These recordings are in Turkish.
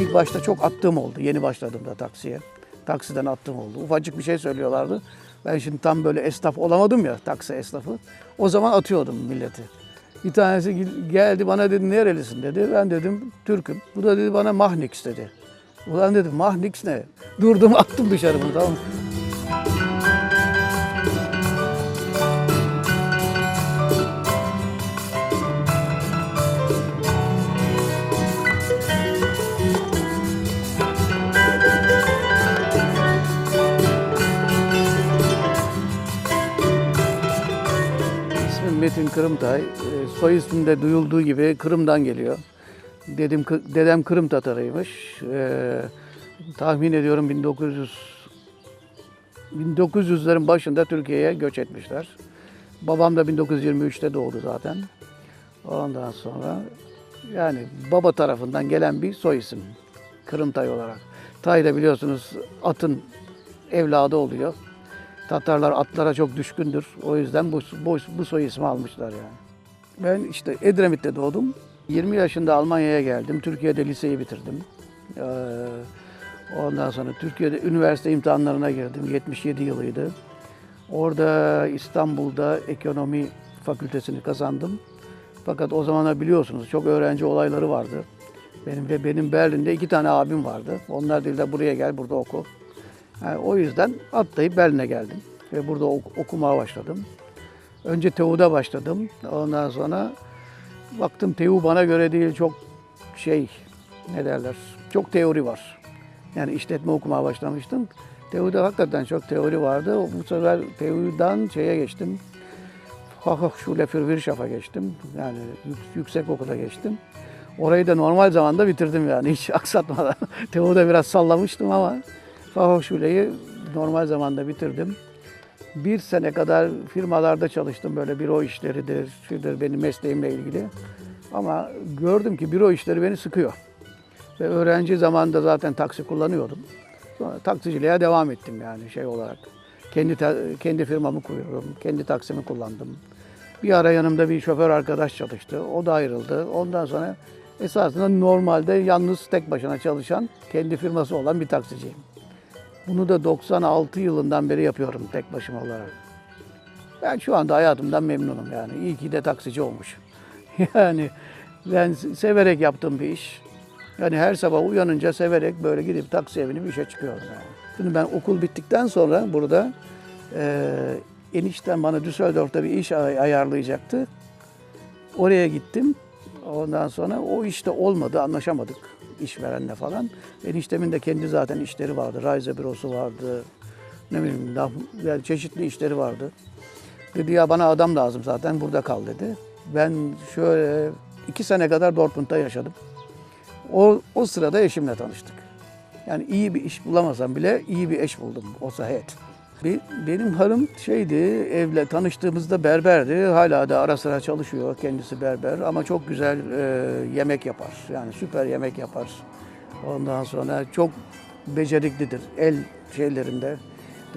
ilk başta çok attığım oldu. Yeni başladığımda taksiye. Taksiden attığım oldu. Ufacık bir şey söylüyorlardı. Ben şimdi tam böyle esnaf olamadım ya taksi esnafı. O zaman atıyordum milleti. Bir tanesi gel- geldi bana dedi nerelisin dedi. Ben dedim Türk'üm. Bu da dedi bana Mahnix dedi. Ulan dedim Mahnix ne? Durdum attım dışarı bunu tamam mı? Kırımtay. Ee, Soy ismimde duyulduğu gibi Kırım'dan geliyor. Dedim, dedem Kırım Tatarıymış. Ee, tahmin ediyorum 1900 1900'lerin başında Türkiye'ye göç etmişler. Babam da 1923'te doğdu zaten. Ondan sonra yani baba tarafından gelen bir soy isim. Kırımtay olarak. Tay da biliyorsunuz atın evladı oluyor. Tatarlar atlara çok düşkündür. O yüzden bu, bu, bu soy ismi almışlar yani. Ben işte Edremit'te doğdum. 20 yaşında Almanya'ya geldim. Türkiye'de liseyi bitirdim. Ee, ondan sonra Türkiye'de üniversite imtihanlarına girdim. 77 yılıydı. Orada İstanbul'da ekonomi fakültesini kazandım. Fakat o zamanlar biliyorsunuz çok öğrenci olayları vardı. Benim ve benim Berlin'de iki tane abim vardı. Onlar dediler buraya gel burada oku. O yüzden atlayıp Berlin'e geldim. Ve burada ok- okumaya başladım. Önce TEU'da başladım. Ondan sonra baktım TEU bana göre değil çok şey ne derler çok teori var. Yani işletme okumaya başlamıştım. TEU'da hakikaten çok teori vardı. Bu sefer TEU'dan şeye geçtim. Fachhochschule für Wirtschaft'a geçtim. Yani yük- yüksek okula geçtim. Orayı da normal zamanda bitirdim yani hiç aksatmadan. TEU'da biraz sallamıştım ama Fachhochschule'yi normal zamanda bitirdim. Bir sene kadar firmalarda çalıştım böyle büro işleridir, şudur benim mesleğimle ilgili. Ama gördüm ki büro işleri beni sıkıyor. Ve öğrenci zamanında zaten taksi kullanıyordum. Sonra taksiciliğe devam ettim yani şey olarak. Kendi kendi firmamı kuruyorum, kendi taksimi kullandım. Bir ara yanımda bir şoför arkadaş çalıştı. O da ayrıldı. Ondan sonra esasında normalde yalnız tek başına çalışan, kendi firması olan bir taksiciyim. Bunu da 96 yılından beri yapıyorum tek başıma olarak. Ben şu anda hayatımdan memnunum yani. İyi ki de taksici olmuş. Yani ben severek yaptığım bir iş. Yani her sabah uyanınca severek böyle gidip taksi evine bir işe çıkıyorum yani. Şimdi ben okul bittikten sonra burada eee enişten bana Düsseldorf'ta bir iş ay- ayarlayacaktı. Oraya gittim. Ondan sonra o işte olmadı, anlaşamadık işverenle falan. Eniştemin de kendi zaten işleri vardı. Raize bürosu vardı. Ne bileyim, yani çeşitli işleri vardı. Dedi ya bana adam lazım zaten burada kal dedi. Ben şöyle iki sene kadar Dortmund'da yaşadım. O, o sırada eşimle tanıştık. Yani iyi bir iş bulamasam bile iyi bir eş buldum o sayede. Be- Benim hanım şeydi, evle tanıştığımızda berberdi. Hala da ara sıra çalışıyor, kendisi berber ama çok güzel e, yemek yapar. Yani süper yemek yapar. Ondan sonra çok beceriklidir el şeylerinde.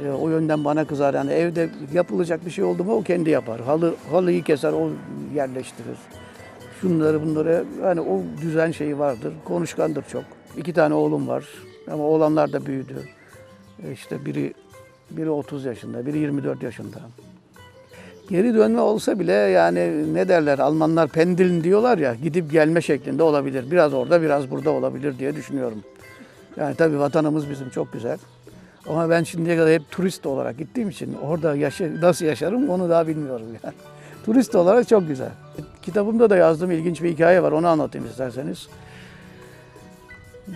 E, o yönden bana kızar. Yani evde yapılacak bir şey oldu mu o kendi yapar. Halı halıyı keser, o yerleştirir. Şunları bunları yani o düzen şeyi vardır. Konuşkandır çok. İki tane oğlum var ama oğlanlar da büyüdü. E, İşte biri biri 30 yaşında, biri 24 yaşında. Geri dönme olsa bile yani ne derler Almanlar pendilin diyorlar ya gidip gelme şeklinde olabilir. Biraz orada biraz burada olabilir diye düşünüyorum. Yani tabii vatanımız bizim çok güzel. Ama ben şimdiye kadar hep turist olarak gittiğim için orada yaşa, nasıl yaşarım onu daha bilmiyorum yani. Turist olarak çok güzel. Kitabımda da yazdığım ilginç bir hikaye var onu anlatayım isterseniz.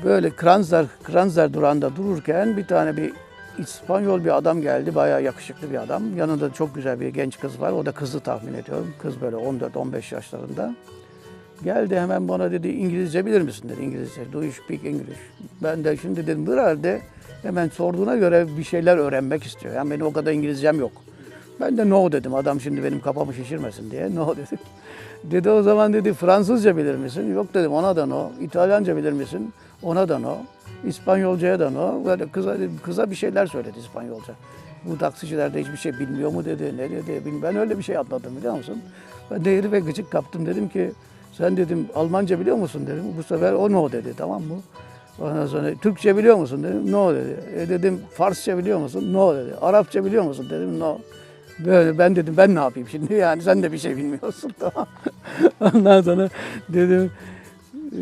Böyle Kranzler, Kranzler durağında dururken bir tane bir İspanyol bir adam geldi. Bayağı yakışıklı bir adam. Yanında çok güzel bir genç kız var. O da kızı tahmin ediyorum. Kız böyle 14-15 yaşlarında. Geldi hemen bana dedi İngilizce bilir misin dedi İngilizce. Do you speak English? Ben de şimdi dedim herhalde hemen sorduğuna göre bir şeyler öğrenmek istiyor. Yani benim o kadar İngilizcem yok. Ben de no dedim. Adam şimdi benim kafamı şişirmesin diye. No dedim. Dedi o zaman dedi Fransızca bilir misin? Yok dedim ona da no. İtalyanca bilir misin? Ona da no. İspanyolcaya da no. Böyle kıza, kıza bir şeyler söyledi İspanyolca. Bu taksiciler de hiçbir şey bilmiyor mu dedi. Ne dedi? Bilmiyorum. Ben öyle bir şey atladım biliyor musun? Ben de herife gıcık kaptım. Dedim ki sen dedim Almanca biliyor musun dedim. Bu sefer o no dedi tamam mı? Ondan sonra Türkçe biliyor musun dedim. No dedi. E dedim Farsça biliyor musun? No dedi. Arapça biliyor musun dedim. No. Böyle ben dedim ben ne yapayım şimdi yani sen de bir şey bilmiyorsun tamam. Ondan sonra dedim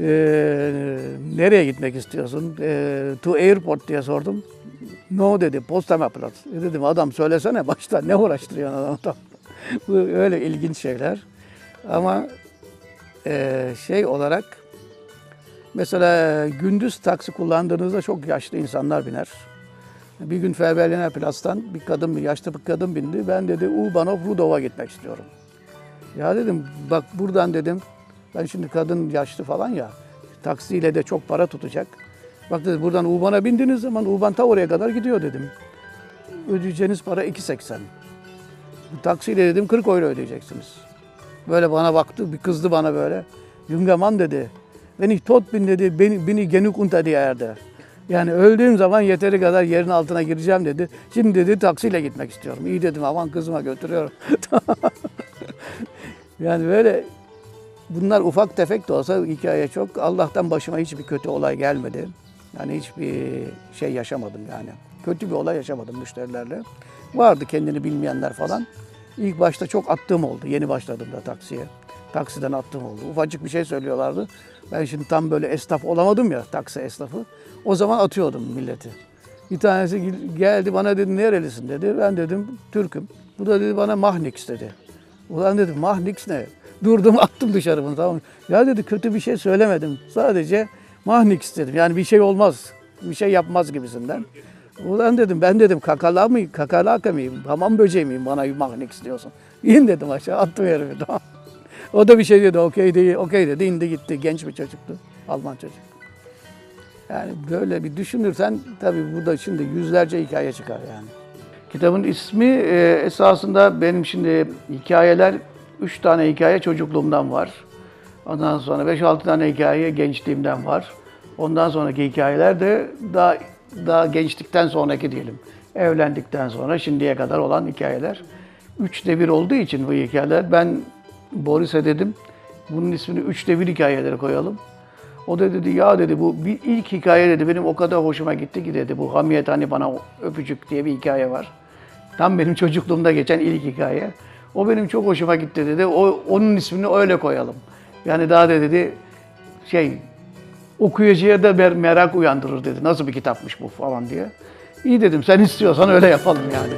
"Eee, nereye gitmek istiyorsun? Eee, to airport diye sordum. No dedi Potsdamer E dedim adam söylesene başta ne uğraştırıyorsun tamam. Bu öyle ilginç şeyler. Ama eee, şey olarak mesela gündüz taksi kullandığınızda çok yaşlı insanlar biner. Bir gün Ferberliner Platz'tan bir kadın, bir yaşlı bir kadın bindi. Ben dedi U-Bahnhof Rudolf'a gitmek istiyorum. Ya dedim bak buradan dedim ben şimdi kadın yaşlı falan ya taksiyle de çok para tutacak. Bak dedi buradan U-Bahn'a bindiğiniz zaman U-Bahn ta oraya kadar gidiyor dedim. Ödeyeceğiniz para 2.80. Bu taksiyle dedim 40 euro ödeyeceksiniz. Böyle bana baktı, bir kızdı bana böyle. Jungermann dedi. Beni tot bin dedi, beni, beni genük unter die Erde. Yani öldüğüm zaman yeteri kadar yerin altına gireceğim dedi. Şimdi dedi taksiyle gitmek istiyorum. İyi dedim aman kızıma götürüyorum. yani böyle bunlar ufak tefek de olsa hikaye çok. Allah'tan başıma hiçbir kötü olay gelmedi. Yani hiçbir şey yaşamadım yani. Kötü bir olay yaşamadım müşterilerle. Vardı kendini bilmeyenler falan. İlk başta çok attığım oldu. Yeni başladığımda taksiye. Taksiden attığım oldu. Ufacık bir şey söylüyorlardı. Ben şimdi tam böyle esnaf olamadım ya taksi esnafı. O zaman atıyordum milleti. Bir tanesi gel- geldi bana dedi nerelisin dedi. Ben dedim Türk'üm. Bu da dedi bana Mahnix dedi. Ulan dedim Mahnix ne? Durdum attım dışarı bunu tamam. Ya dedi kötü bir şey söylemedim. Sadece Mahnix dedim. Yani bir şey olmaz. Bir şey yapmaz gibisinden. Ulan dedim ben dedim kakala mı, kakalaka mıyım, hamam böceği miyim bana Mahnix diyorsun. İn dedim aşağı attım herifi tamam. O da bir şey dedi okey değil, okey dedi indi gitti. Genç bir çocuktu. Alman çocuk. Yani böyle bir düşünürsen tabii burada şimdi yüzlerce hikaye çıkar yani. Kitabın ismi e, esasında benim şimdi hikayeler, üç tane hikaye çocukluğumdan var. Ondan sonra 5-6 tane hikaye gençliğimden var. Ondan sonraki hikayeler de daha daha gençlikten sonraki diyelim. Evlendikten sonra şimdiye kadar olan hikayeler. Üçte bir olduğu için bu hikayeler ben Boris'e dedim bunun ismini üçte bir hikayeleri koyalım. O da dedi ya dedi bu bir ilk hikaye dedi benim o kadar hoşuma gitti ki dedi bu Hamiyet hani bana öpücük diye bir hikaye var. Tam benim çocukluğumda geçen ilk hikaye. O benim çok hoşuma gitti dedi. O onun ismini öyle koyalım. Yani daha da dedi şey okuyucuya da merak uyandırır dedi. Nasıl bir kitapmış bu falan diye. İyi dedim sen istiyorsan öyle yapalım yani.